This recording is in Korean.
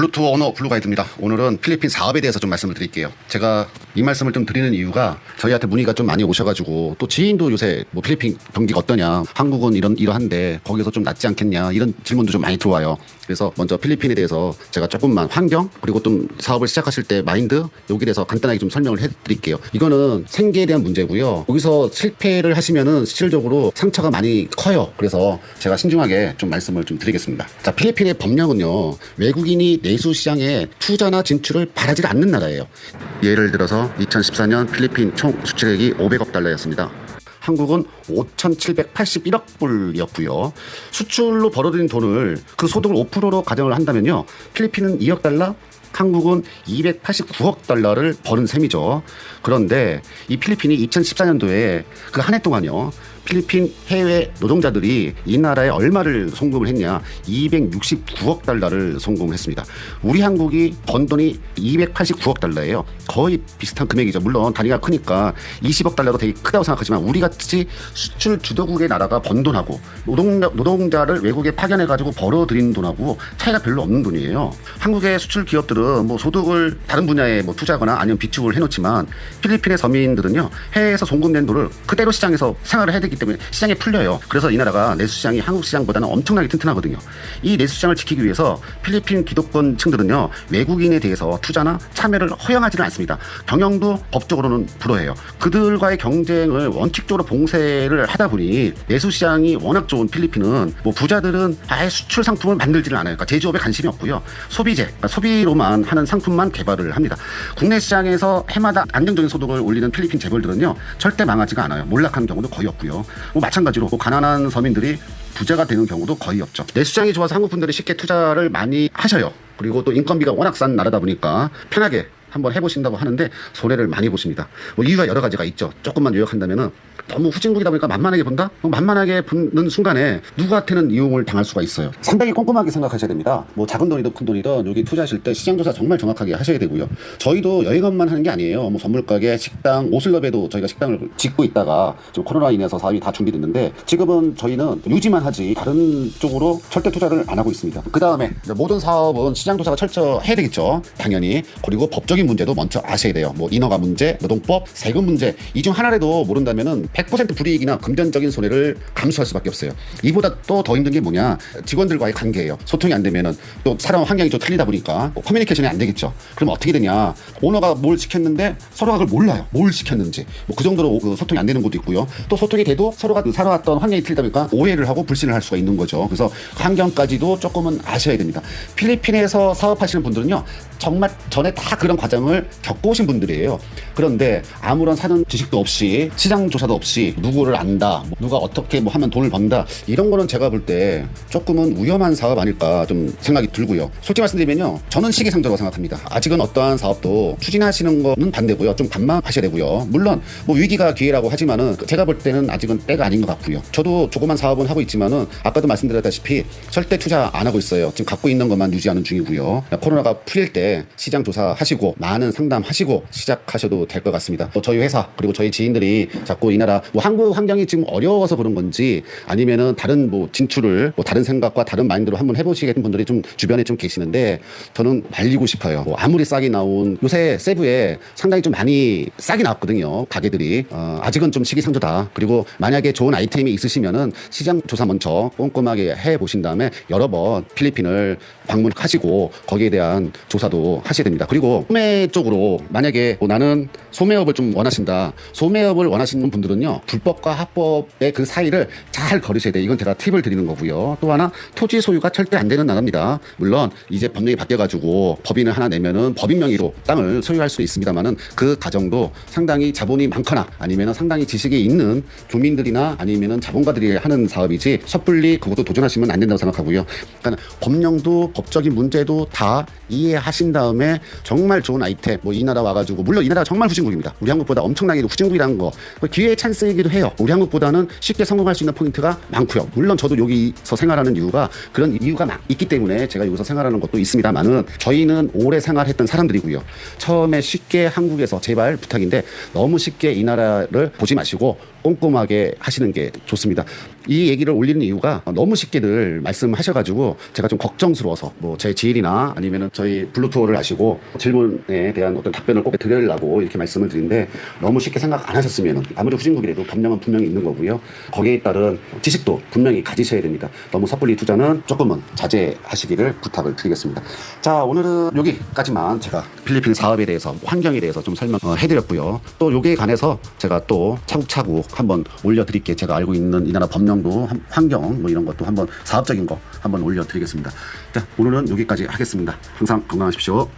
블루투 언어 블루가이드입니다. 오늘은 필리핀 사업에 대해서 좀 말씀을 드릴게요. 제가 이 말씀을 좀 드리는 이유가 저희한테 문의가 좀 많이 오셔가지고 또 지인도 요새 뭐 필리핀 경기가 어떠냐, 한국은 이런 이러한데 거기서 좀 낫지 않겠냐 이런 질문도 좀 많이 들어와요. 그래서 먼저 필리핀에 대해서 제가 조금만 환경 그리고 좀 사업을 시작하실 때 마인드 여기 대해서 간단하게 좀 설명을 해드릴게요. 이거는 생계에 대한 문제고요. 여기서 실패를 하시면은 실질적으로 상처가 많이 커요. 그래서 제가 신중하게 좀 말씀을 좀 드리겠습니다. 자, 필리핀의 법령은요, 외국인이 내수 시장에 투자나 진출을 바라지 않는 나라예요. 예를 들어서 2014년 필리핀 총 수출액이 500억 달러였습니다. 한국은 5,781억 불이었고요. 수출로 벌어들인 돈을 그 소득을 5%로 가정을 한다면요. 필리핀은 2억 달러, 한국은 289억 달러를 버는 셈이죠. 그런데 이 필리핀이 2014년도에 그 한 해 동안요. 필리핀 해외 노동자들이 이 나라에 얼마를 송금을 했냐? 269억 달러를 송금을 했습니다. 우리 한국이 번 돈이 289억 달러예요. 거의 비슷한 금액이죠. 물론 단위가 크니까 20억 달러도 되게 크다고 생각하지만 우리 같이 수출 주도국의 나라가 번 돈하고 노동자, 노동자를 외국에 파견해 가지고 벌어들인 돈하고 차이가 별로 없는 돈이에요. 한국의 수출 기업들은 뭐 소득을 다른 분야에 뭐 투자하거나 아니면 비축을 해놓지만 필리핀의 서민들은요 해외에서 송금된 돈을 그대로 시장에서 생활을 해야 되기 때문에 시장에 풀려요. 그래서 이 나라가 내수 시장이 한국 시장보다는 엄청나게 튼튼하거든요. 이 내수 시장을 지키기 위해서 필리핀 기득권층들은요 외국인에 대해서 투자나 참여를 허용하지는 않습니다. 경영도 법적으로는 불허해요. 그들과의 경쟁을 원칙적으로 봉쇄를 하다 보니 내수 시장이 워낙 좋은 필리핀은 뭐 부자들은 아예 수출 상품을 만들지는 않아요. 그러니까 제조업에 관심이 없고요. 소비재, 그러니까 소비로만 하는 상품만 개발을 합니다. 국내 시장에서 해마다 안정적인 소득을 올리는 필리핀 재벌들은요 절대 망하지가 않아요. 몰락하는 경우도 거의 없고요. 뭐 마찬가지로 뭐 가난한 서민들이 부자가 되는 경우도 거의 없죠. 내수장이 좋아서 한국 분들이 쉽게 투자를 많이 하셔요. 그리고 또 인건비가 워낙 싼 나라다 보니까 편하게 한번 해보신다고 하는데 손해를 많이 보십니다. 뭐 이유가 여러 가지가 있죠. 조금만 요약한다면은 너무 후진국이다 보니까 만만하게 본다? 그럼 만만하게 보는 순간에 누구한테는 이용을 당할 수가 있어요. 상당히 꼼꼼하게 생각하셔야 됩니다. 뭐 작은 돈이든 큰 돈이든 여기 투자하실 때 시장조사 정말 정확하게 하셔야 되고요. 저희도 여행업만 하는 게 아니에요. 뭐 선물 가게, 식당, 오슬럽에도 저희가 식당을 짓고 있다가 지금 코로나 인해서 사업이 다 중지됐는데 지금은 저희는 유지만 하지 다른 쪽으로 절대 투자를 안 하고 있습니다. 그 다음에 모든 사업은 시장조사가 철저해야 되겠죠. 당연히. 그리고 법적인 문제도 먼저 아셔야 돼요. 뭐 인허가 문제, 노동법, 세금 문제 이 중 하나라도 모른다면은 100% 불이익이나 금전적인 손해를 감수할 수밖에 없어요. 이보다 또 더 힘든 게 뭐냐? 직원들과의 관계예요. 소통이 안 되면은 또 사람 환경이 좀 틀리다 보니까 뭐 커뮤니케이션이 안 되겠죠. 그럼 어떻게 되냐? 오너가 뭘 시켰는데 서로가 그걸 몰라요. 뭘 시켰는지. 뭐 그 정도로 그 소통이 안 되는 것도 있고요. 또 소통이 돼도 서로가 그 살아왔던 환경이 틀리다 보니까 오해를 하고 불신을 할 수가 있는 거죠. 그래서 그 환경까지도 조금은 아셔야 됩니다. 필리핀에서 사업하시는 분들은요. 정말 전에 다 그런 과정 을 겪어오신 분들이에요. 그런데 아무런 사는 지식도 없이 시장 조사도 없이 누구를 안다, 뭐 누가 어떻게 뭐 하면 돈을 번다 이런 거는 제가 볼 때 조금은 위험한 사업 아닐까 좀 생각이 들고요. 솔직히 말씀드리면요, 저는 시기상조라고 생각합니다. 아직은 어떠한 사업도 추진하시는 거는 반대고요, 좀 관망하셔야 되고요. 물론 뭐 위기가 기회라고 하지만은 제가 볼 때는 아직은 때가 아닌 것 같고요. 저도 조그만 사업은 하고 있지만은 아까도 말씀드렸다시피 절대 투자 안 하고 있어요. 지금 갖고 있는 것만 유지하는 중이고요. 코로나가 풀릴 때 시장 조사하시고 많은 상담하시고 시작하셔도 될 것 같습니다. 뭐 저희 회사 그리고 저희 지인들이 자꾸 이 나라 뭐 한국 환경이 지금 어려워서 그런 건지 아니면은 다른 뭐 진출을 뭐 다른 생각과 다른 마인드로 한번 해보시겠는 분들이 좀 주변에 좀 계시는데 저는 말리고 싶어요. 뭐 아무리 싸게 나온 요새 세부에 상당히 좀 많이 싸게 나왔거든요. 가게들이 어, 아직은 좀 시기상조다. 그리고 만약에 좋은 아이템이 있으시면은 시장 조사 먼저 꼼꼼하게 해 보신 다음에 여러 번 필리핀을 방문하시고 거기에 대한 조사도 하셔야 됩니다. 그리고 쪽으로 만약에 뭐 나는 소매업을 좀 원하신다. 소매업을 원하시는 분들은요. 불법과 합법의 그 사이를 잘 거르셔야 돼요. 이건 제가 팁을 드리는 거고요. 또 하나 토지 소유가 절대 안 되는 나라입니다. 물론 이제 법령이 바뀌어가지고 법인을 하나 내면은 법인 명의로 땅을 소유할 수 있습니다만은 그 가정도 상당히 자본이 많거나 아니면은 상당히 지식이 있는 교민들이나 아니면은 자본가들이 하는 사업이지 섣불리 그것도 도전하시면 안 된다고 생각하고요. 그러니까 법령도 법적인 문제도 다 이해하신 다음에 정말 좋은 아이템 뭐 이 나라 와가지고 물론 이 나라가 정말 후진 국입니다. 우리 한국보다 엄청나게 후진국이라는 거그 기회의 찬스이기도 해요. 우리 한국보다는 쉽게 성공할 수 있는 포인트가 많고요. 물론 저도 여기서 생활하는 이유가 그런 이유가 막 있기 때문에 제가 여기서 생활하는 것도 있습니다만은 저희는 오래 생활했던 사람들이고요. 처음에 쉽게 한국에서 제발 부탁인데 너무 쉽게 이 나라를 보지 마시고 꼼꼼하게 하시는 게 좋습니다. 이 얘기를 올리는 이유가 너무 쉽게들 말씀하셔가지고 제가 좀 걱정스러워서 뭐 제 지인이나 아니면은 저희 블루투어를 아시고 질문에 대한 어떤 답변을 꼭 드리려고 이렇게 말씀 을 드리는데 너무 쉽게 생각 안 하셨으면 아무리 후진국이라도 법령은 분명히 있는 거고요. 거기에 따른 지식도 분명히 가지셔야 됩니다. 너무 섣불리 투자는 조금은 자제하시기를 부탁을 드리겠습니다. 자 오늘은 여기까지만 제가 필리핀 사업에 대해서 환경에 대해서 좀 설명해드렸고요. 또 여기에 관해서 제가 또 차곡차곡 한번 올려드릴게 제가 알고 있는 이 나라 법령도 한- 환경 뭐 이런 것도 한번 사업적인 거 한번 올려드리겠습니다. 자 오늘은 여기까지 하겠습니다. 항상 건강하십시오.